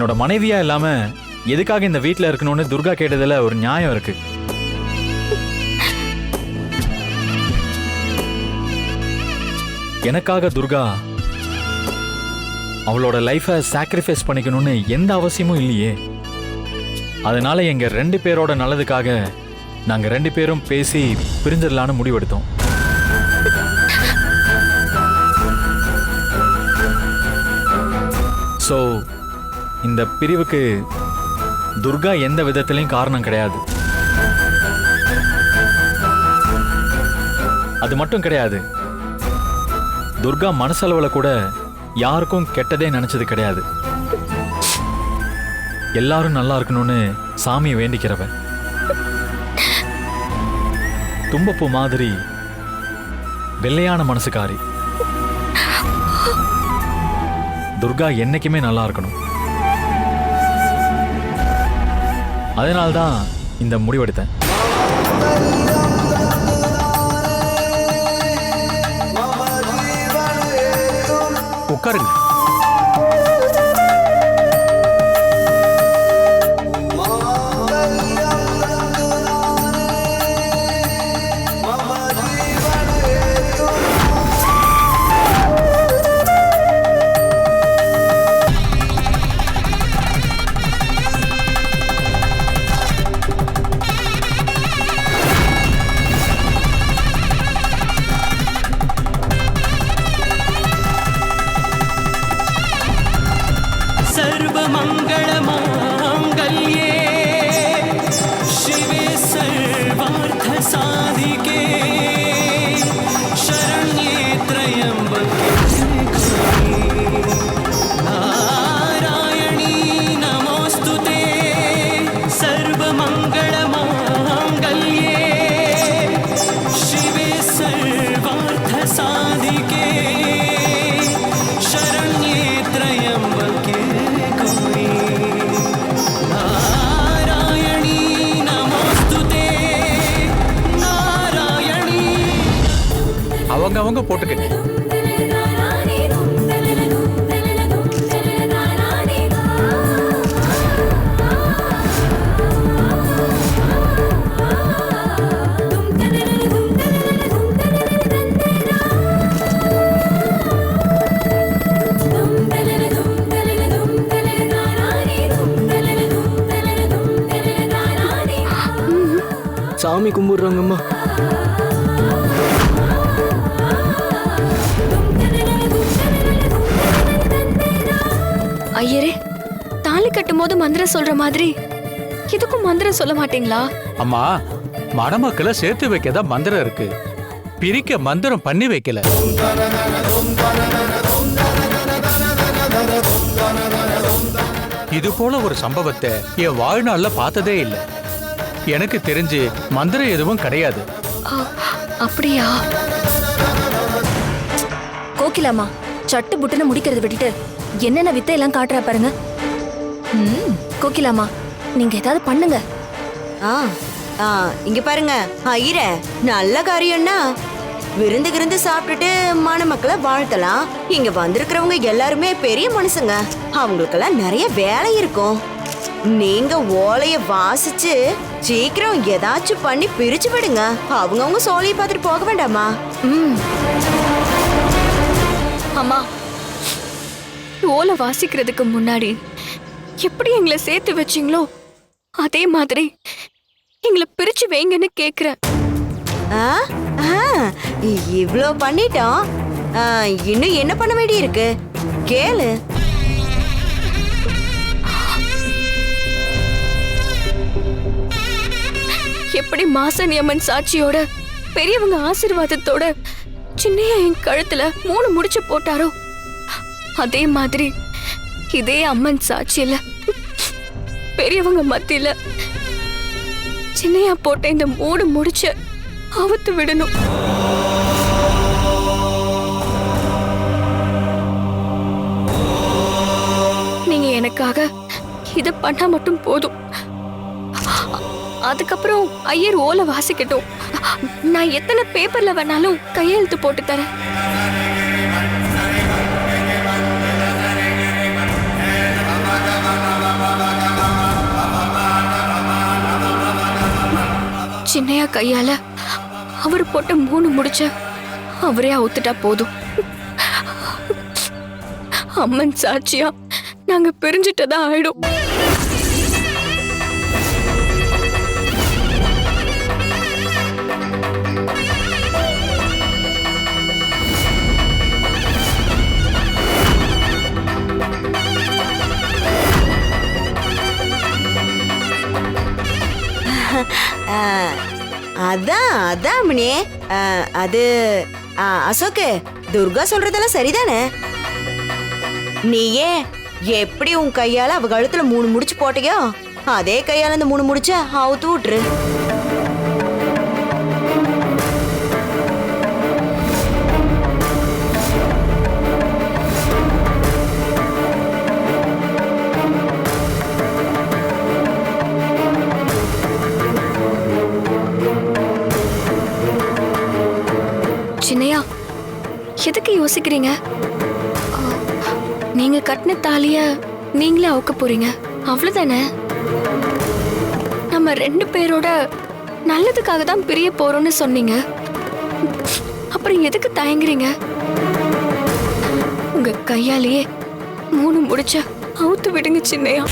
என்னோட மனைவியா இல்லாம எதுக்காக இந்த வீட்ல இருக்கணும்னு துர்கா கேட்டதுல ஒரு நியாயம் இருக்கு. எனக்காக துர்கா அவளோட லைஃபை சாக்ரிஃபைஸ் பண்ணிக்கணும்னு எந்த அவசியமும் இல்லையே. அதனால எங்க ரெண்டு பேரோட நல்லதுக்காக நாங்க ரெண்டு பேரும் பேசி பிரிஞ்சிடலான்னு முடிவெடுத்தோம். ஸோ இந்த பிரிவுக்கு துர்கா எந்த விதத்திலையும் காரணம் கிடையாது. அது மட்டும் கிடையாது. துர்கா மனசளவில் கூட யாருக்கும் கெட்டதே நினைச்சது கிடையாது. எல்லாரும் நல்லா இருக்கணும்னு சாமியை வேண்டிக்கிறவ தும்பப்பூ மாதிரி வெள்ளையான மனசுக்காரி. துர்கா என்னைக்குமே நல்லா இருக்கணும். அதனால்தான் இந்த முடிவெடுத்தேன். உட்காருங்க. போட்டுக்கங்க சாமி கும்பிடுறாங்கம்மா. தாலி கட்டும் போது மந்திரம் சொல்ற மாதிரி? இதுக்கும் மந்திரம் சொல்ல மாட்டீங்களா? அம்மா மணமக்களை சேர்த்து வைக்கதான் மந்திரம் இருக்கு. பிரிக்க மந்திரம் பண்ணி வைக்கல. இது போல ஒரு சம்பவத்தை என் வாழ்நாள்ல பார்த்ததே இல்லை. எனக்கு தெரிஞ்சு மந்திரம் எதுவும் கிடையாது. அப்படியா? கோகிலாமா சட்டு புட்டுன்னு முடிக்கிறத விட்டுட்டு என்னென்ன வித்தை எல்லாம் காட்டுறா பாருங்க. கோகிலாமா நீங்க ஏதாவது பண்ணுங்க. ஆ ஆ இங்க பாருங்க. ஐயர நல்ல காரியம்னா விருந்து கிருந்து சாப்பிட்டுட்டு மணமக்களை வாழ்த்தலாம். இங்க வந்திருக்கிறவங்க எல்லாருமே பெரிய மனுஷங்க. அவங்களுக்கெல்லாம் நிறைய வேலை இருக்கும். நீங்க ஓலைய வாசிச்சு சீக்கிரம் ஏதாச்சும் பண்ணி பிரிச்சு விடுங்க. அவங்கவங்க சோலையை பார்த்துட்டு போக வேண்டாமா? ம். அம்மா ஓலை வாசிக்கிறதுக்கு முன்னாடி எப்படி எங்களை சேர்த்து வச்சீங்களோ அதே மாதிரி எங்களை பிரிச்சு வைங்கன்னு கேக்குறேன். இவ்ளோ பண்ணிட்டோம். இன்னும் என்ன பண்ண வேண்டி இருக்கு கேளு. எப்படி மாசனி அம்மன் சாட்சியோட பெரியவங்க ஆசீர்வாதத்தோட சின்னையா என் கழுத்துல மூணு முடிச்சு போட்டாரோ? அதே மாதிரி இதே அம்மன் சாட்சியில பெரியவங்க மத்தியில சின்னையா போட்ட இந்த மூடு முடிச்ச அவுத்து விடணும். நீங்க எனக்காக இத பண்ணா மட்டும் போதும். அதுக்கப்புறம் ஐயர் ஓலை வாசிக்கட்டும். நான் எத்தனை பேப்பர்ல வேணாலும் கையெழுத்து போட்டு தரேன். சின்னையா கையால? அவர் போட்ட மூணு முடிச்ச அவரே அவுத்துட்டா போதும். அம்மன் சாட்சியா நாங்க பிரிஞ்சிட்டதா ஆயிடும். அதான் அதான் மணி ஆ, அது ஆ, அசோக்கு துர்கா சொல்றதெல்லாம் சரிதானே? நீயே எப்படி உன் கையால அவ கழுத்துல மூணு முடிச்சு போட்டியோ? அதே கையால அந்த மூணு முடிச்சா அவுத்து விட்டுரு. யோசிக்கிறீங்க? நீங்க கட்டின தாலிய நீங்களே அவுக்க போறீங்க. அவ்வளவுதானே? நம்ம ரெண்டு பேரோட நல்லதுக்காக தான் பிரிய போறோம்னு சொன்னீங்க. அப்புறம் எதுக்கு தயங்குறீங்க? உங்க கையாலேயே மூணு முடிச்ச அவுத்து விடுங்க சின்னையா.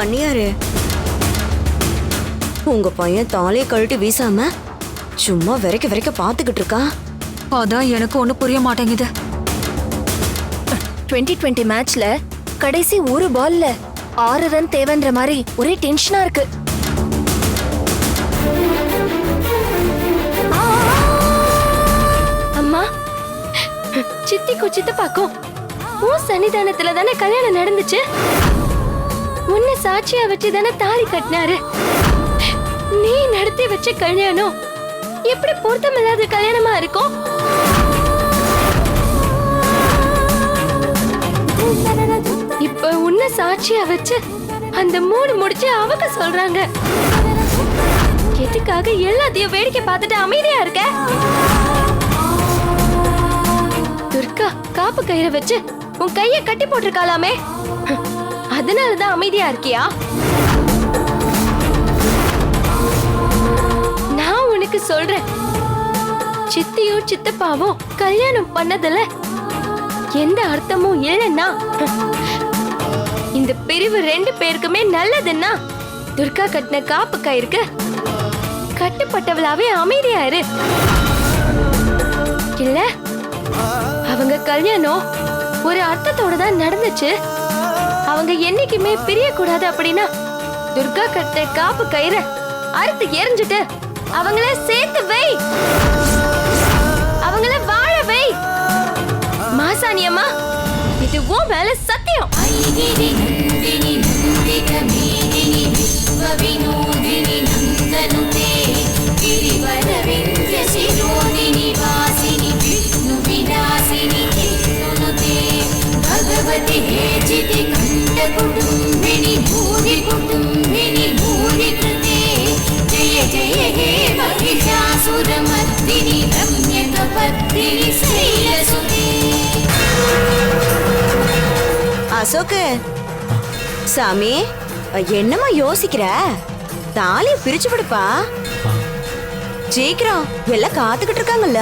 அண்ணியாரு உங்க பையன் தாலியை கழட்டி வீசாம சும்மா விரைக்க விரைக்க பாத்துக்கிட்டு இருக்கான் அதான் எனக்கு ஒண்ணு புரிய மாட்டேங்குது. டுவெண்ட்டி டுவெண்ட்டி மேட்ச்ல கடைசி ஒரு பால்ல ஆறு ரன் தேவைன்ற மாதிரி ஒரே டென்ஷனா இருக்கு. அம்மா சித்திக்கும் சித்தப்பாக்கும் உன் சன்னிதானத்துல தானே கல்யாணம் நடந்துச்சு? உன்னை சாட்சியா வச்சு தானே தாலி கட்டினாரு. நீ நடத்தி வச்ச கல்யாணம் எப்படி பொருத்தமில்லாத கல்யாணமா இருக்கும் இப்ப உன்னை சாட்சியா வச்சு அந்த மூணு முடிச்சு அவங்க சொல்றாங்க. எதுக்காக எல்லாத்தையும் வேடிக்கை பார்த்துட்டு அமைதியா இருக்க? துர்கா காப்பு கயிறை வச்சு உன் கைய கட்டி போட்டிருக்காளாமே? அதனால தான் அமைதியா இருக்கியா? நான் உனக்கு சொல்றேன். சித்தியும் சித்தப்பாவும் கல்யாணம் பண்ணதுல எந்த அர்த்தமும் இல்லைன்னா இந்த பிரிவு ரெண்டு பேருக்குமே நல்லதுன்னா துர்கா கட்டின காப்பு கயிறுக்கு கட்டுப்பட்டவளாவே அமைதியா இரு. இல்ல அவங்க கல்யாணம் ஒரு அர்த்தத்தோட தான் நடந்துச்சு. அவங்க என்னைக்குமே பிரியக்கூடாது அப்படின்னா துர்கா கட்ட காப்பு கயிற அறுத்து எரிஞ்சுட்டு அவங்கள சேர்த்து வை. அவங்கள வாழ வை. மாசாணியம்மா இது உன் மேல சத்தியம். அசோக்கு. சாமி என்னம்மா யோசிக்கிற? தாலிய பிரிச்சு விடுப்பா சீக்கிரம் எல்லாம் காத்துக்கிட்டு இருக்காங்கல்ல.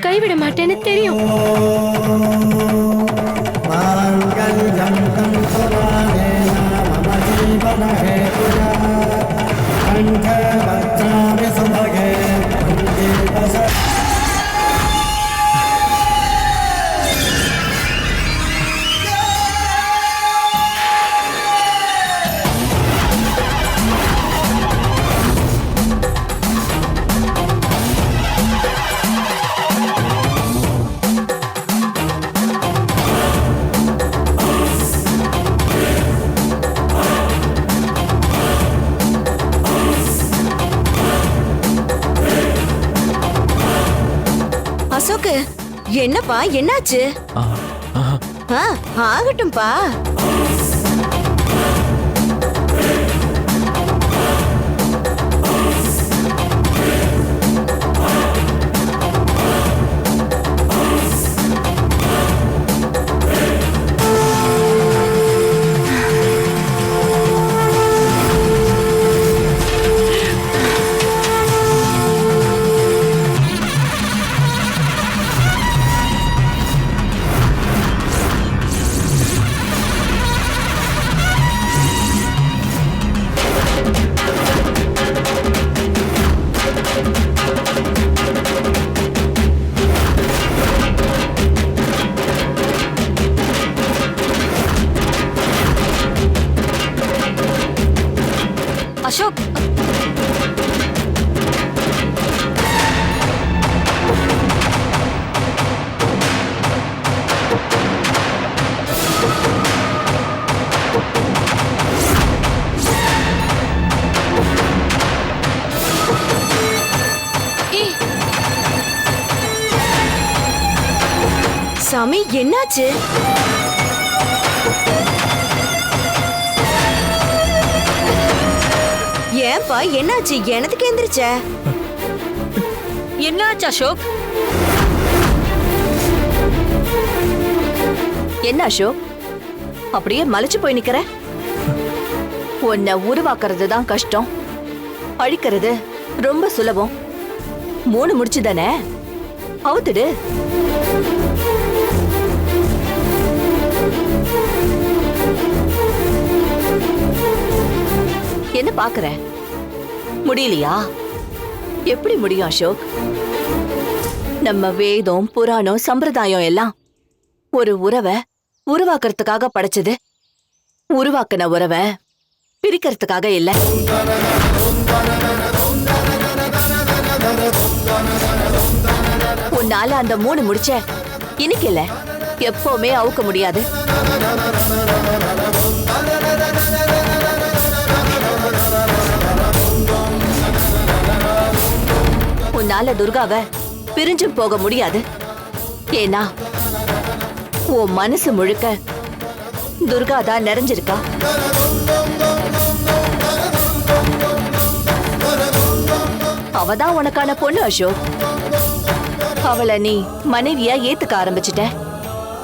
கைவிட மாட்டேன்னு தெரியும் அசோக் என்னப்பா என்னாச்சு? ஆகட்டும்பா. என்னாச்சு? ஏன்பா என்னாச்சு? எனதுக்கு எந்திரிச்ச? என்னாச்சு அசோக்? என்ன அசோக்? அப்படியே மலைச்சு போய் நிக்கிற? உன்னை உருவாக்குறது தான் கஷ்டம். அழிக்கிறது ரொம்ப சுலபம். மூணு முடிச்சு தானே அவுத்துடு. பாக்குறேன் முடியலையா? எப்படி முடியும் அசோக்? நம்ம வேதம் புராணம் சம்பிரதாயம் எல்லாம் ஒரு உறவை உருவாக்குறதுக்காக படைச்சது. உருவாக்குன உறவை பிரிக்கிறதுக்காக இல்லை. உன்னால அந்த மூணு முடிச்ச இன்னைக்கு இல்ல. எப்பவுமே அவுக்க முடியாது. உன்னால துர்காவை பிரிஞ்சும் போக முடியாது. ஏன்னா உன் மனசு முழுக்க துர்கா தான் நிறைஞ்சிருக்கா. அவதான் உனக்கான பொண்ணு அசோக். அவளை நீ மனைவியா ஏத்துக்க ஆரம்பிச்சிட்ட.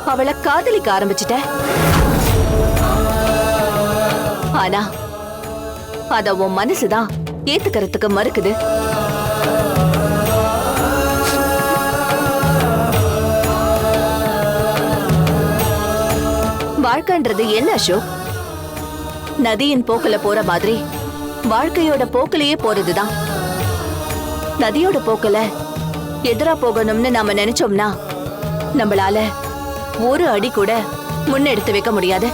அவளை காதலிக்க ஆரம்பிச்சிட்ட. ஆனா அத உன் மனசுதான் ஏத்துக்கிறதுக்கு மறுக்குது. வாழ்க்கைன்றது என்ன அசோக்? நதியின் போக்குல போற மாதிரி வாழ்க்கையோட போக்குலயே போறதுதான். நதியோட போக்குல எதிரா போகணும்னு நாம நினைச்சோம்னா நம்மளால ஒரு அடி கூட முன்னெடுத்து வைக்க முடியாது.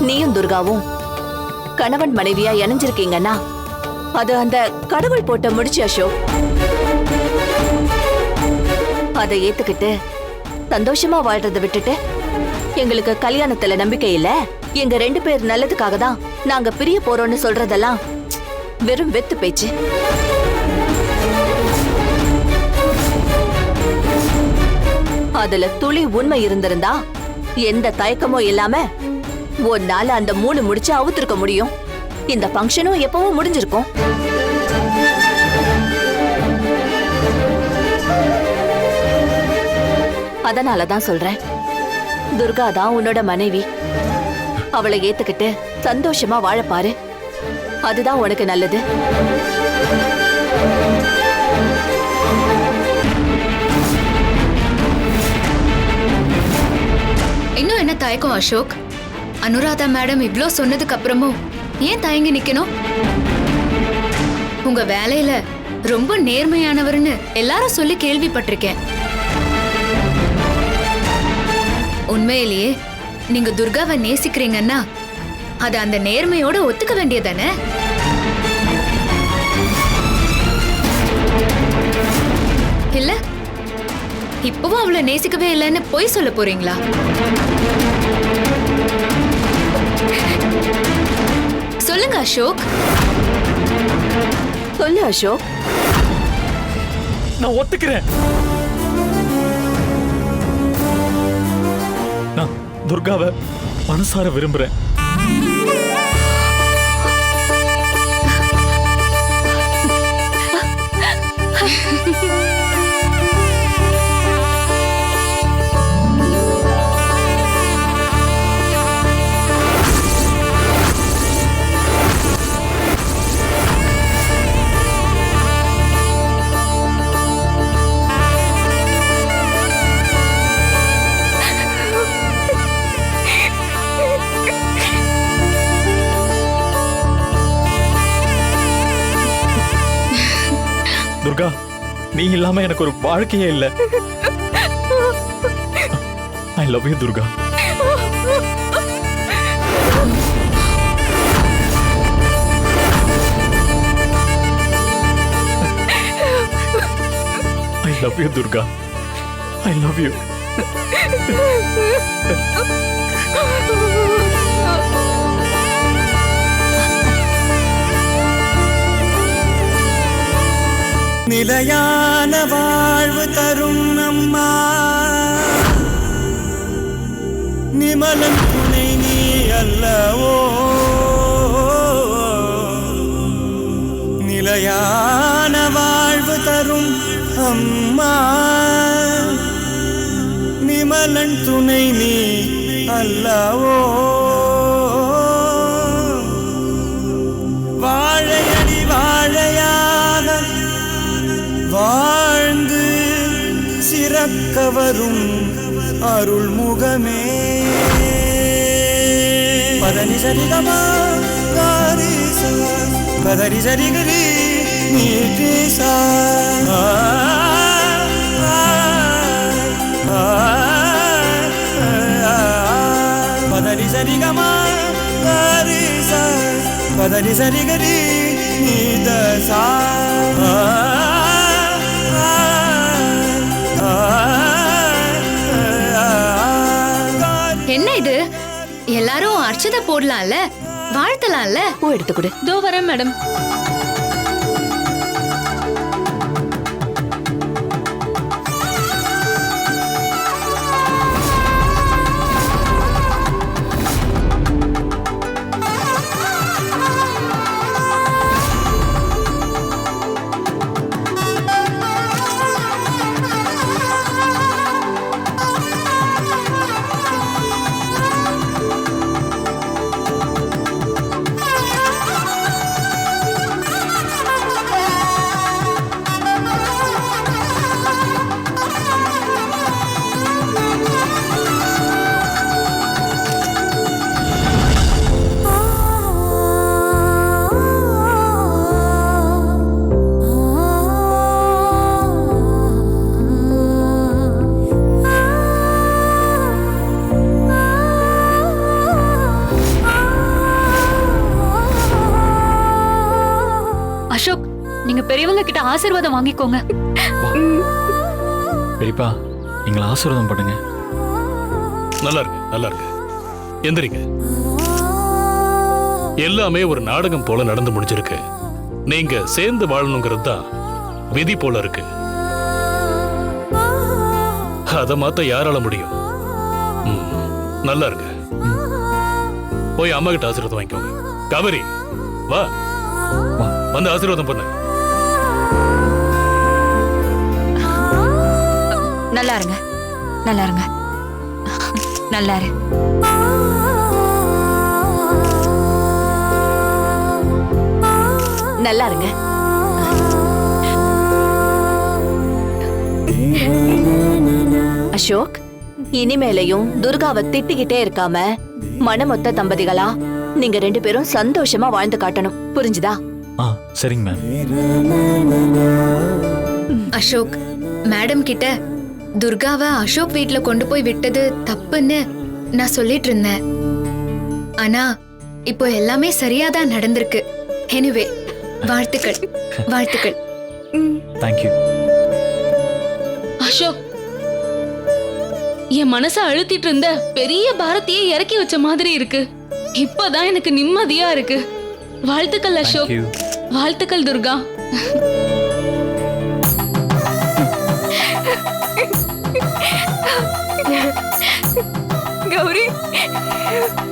நீயும் துர்காவும் கணவன் மனைவியா இணைஞ்சிருக்கீங்கன்னா அது அந்த கடவுள் போட்ட முடிச்சு அசோக். அதை ஏத்துக்கிட்டு சந்தோஷமா வாழ்றதை விட்டுட்டு எங்களுக்கு கல்யாணத்துல நம்பிக்கை இல்ல. எங்க ரெண்டு பேர் நல்லதுக்காக தான் நாங்க பிரிய போறோம்னு சொல்றதெல்லாம் வெறும் வெத்து பேச்சு. அதுல துளி உண்மை இருந்திருந்தா எந்த தயக்கமும் இல்லாம ஒன்னால அந்த மூணு முடிச்சு அவுத்திருக்க முடியும். இந்த ஃபங்க்ஷனும் எப்பவும் முடிஞ்சிருக்கும். அதனாலதான் சொல்றேன். துர்கா தான் உன்னோட மனைவி. அவளை ஏத்துக்கிட்டு சந்தோஷமா வாழ அதுதான் உனக்கு நல்லது. இன்னும் என்ன தயக்கம் அசோக்? அனுராதா மேடம் இவ்ளோ சொன்னதுக்கு அப்புறமும் ஏன் தயங்கி நிக்கணும்? உங்க வேலையில ரொம்ப நேர்மையானவர்னு எல்லாரும் சொல்லி கேள்விப்பட்டிருக்கேன். உண்மையிலேயே நீங்க துர்காவை நேசிக்கிறீங்கன்னா அது அந்த நேர்மையோட ஒத்துக்க வேண்டியதானே? இல்ல இப்பவும் அவளை நேசிக்கவே இல்லைன்னு பொய் சொல்ல போறீங்களா? சொல்லுங்க அசோக். சொல்லு அசோக். நான் ஒத்துக்கிறேன். துர்காவை மனசார விரும்புறேன். நீ இல்லாம எனக்கு ஒரு வாழ்க்கையே இல்ல. I love you Durga. I love you Durga. I love you நிலையான வாழ்வு தரும் அம்மா. நிமலன் துணை நீ அல்லவோ? நிலையான வாழ்வு தரும் அம்மா. நிமலன் துணை நீ அல்லவோ? வரும் அருள்முகமே. பதனி சரிகமா காரிசா பதரி சரிகரி நீசா பதரி சரிகமா காரிசா பதரி சரிகரி நீதசா எல்லாரும் அர்ச்சதை போடலாம்ல? வாழ்த்தலாம்ல? பூ எடுத்து கொடு. தோ வரேன் மேடம். ஆசீர்வாதம் வாங்கிக்கோங்க. பெரியப்பா எங்களை ஆசீர்வாதம் பண்ணுங்க. நல்லா இருக்கு நல்லா இருக்கு. எந்திரிங்க. எல்லாமே ஒரு நாடகம் போல நடந்து முடிஞ்சிருக்கு. நீங்க சேர்ந்து வாழணுங்கிறது தான் விதி போல இருக்கு. அதை மாத்த யாரால முடியும்? நல்லா இருங்க போய் அம்மா கிட்ட ஆசீர்வாதம் வாங்கிக்கோங்க. கவரி வா. வா. வந்து ஆசீர்வாதம் பண்ணு. நல்லா இருங்க நல்லா இருங்க நல்லா இரு நல்லா இருங்க அசோக் இனிமேலையும் துர்காவை திட்டிக்கிட்டே இருக்காம மனமொத்த தம்பதிகளா நீங்க ரெண்டு பேரும் சந்தோஷமா வாழ்ந்து காட்டணும். புரிஞ்சுதா? ஆ சரிங்க மேம். அசோக் மேடம் கிட்ட துர்காவை அசோக் வீட்ல கொண்டு போய் விட்டது தப்புன்னு நான் சொல்லிட்டு இருந்தேன். ஆனா இப்போ எல்லாமே சரியா தான் நடந்திருக்கு. எனிவே வாழ்த்துக்கள் வாழ்த்துக்கள். தேங்க்யூ அசோக் என் மனச அழுத்திட்டு இருந்த பெரிய பாரத்தையே இறக்கி வச்ச மாதிரி இருக்கு. இப்பதான் எனக்கு நிம்மதியா இருக்கு. வாழ்த்துக்கள் அசோக். வாழ்த்துக்கள் துர்கா. गौरी।